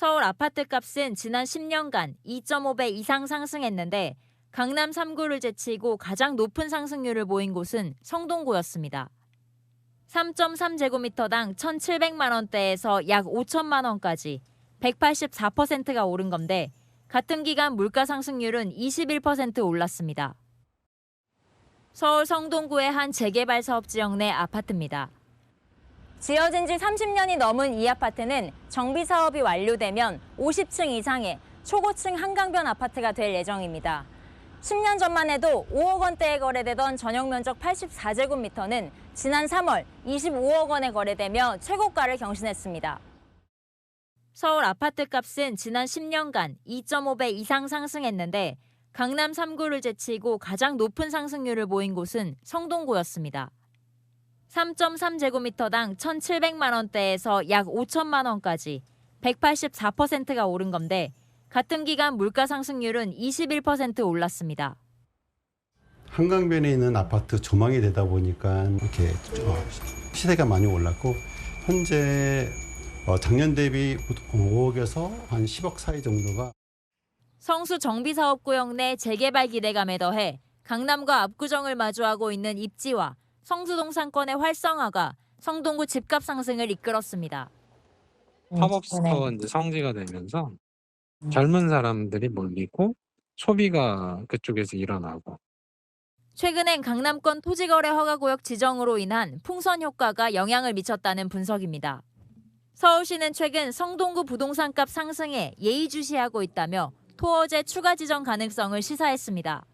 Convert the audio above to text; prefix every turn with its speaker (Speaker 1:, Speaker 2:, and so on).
Speaker 1: 서울 아파트 값은 지난 10년간 2.5배 이상 상승했는데 강남 3구를 제치고 가장 높은 상승률을 보인 곳은 성동구였습니다. 3.3제곱미터당 1,700만 원대에서 약 5천만 원까지 184%가 오른 건데 같은 기간 물가 상승률은 21% 올랐습니다. 서울 성동구의 한 재개발 사업 지역 내 아파트입니다. 지어진 지 30년이 넘은 이 아파트는 정비 사업이 완료되면 50층 이상의 초고층 한강변 아파트가 될 예정입니다. 10년 전만 해도 5억 원대에 거래되던 전용 면적 84제곱미터는 지난 3월 25억 원에 거래되며 최고가를 경신했습니다. 서울 아파트 값은 지난 10년간 2.5배 이상 상승했는데 강남 3구를 제치고 가장 높은 상승률을 보인 곳은 성동구였습니다. 3.3제곱미터당 1,700만 원대에서 약 5천만 원까지 184%가 오른 건데 같은 기간 물가 상승률은 21% 올랐습니다.
Speaker 2: 한강변에 있는 아파트 조망이 되다 보니까 이렇게 어, 시세가 많이 올랐고 현재 어, 작년 대비 5억에서 한 10억 사이 정도가
Speaker 1: 성수 정비 사업 구역 내 재개발 기대감에 더해 강남과 압구정을 마주하고 있는 입지와 성수동 상권의 활성화가 성동구 집값 상승을 이끌었습니다.
Speaker 3: 팝업 스토어 이제 성지가 되면서 젊은 사람들이 몰리고 소비가 그쪽에서 일어나고
Speaker 1: 최근엔 강남권 토지거래 허가구역 지정으로 인한 풍선 효과가 영향을 미쳤다는 분석입니다. 서울시는 최근 성동구 부동산값 상승에 예의주시하고 있다며 토어제 추가 지정 가능성을 시사했습니다.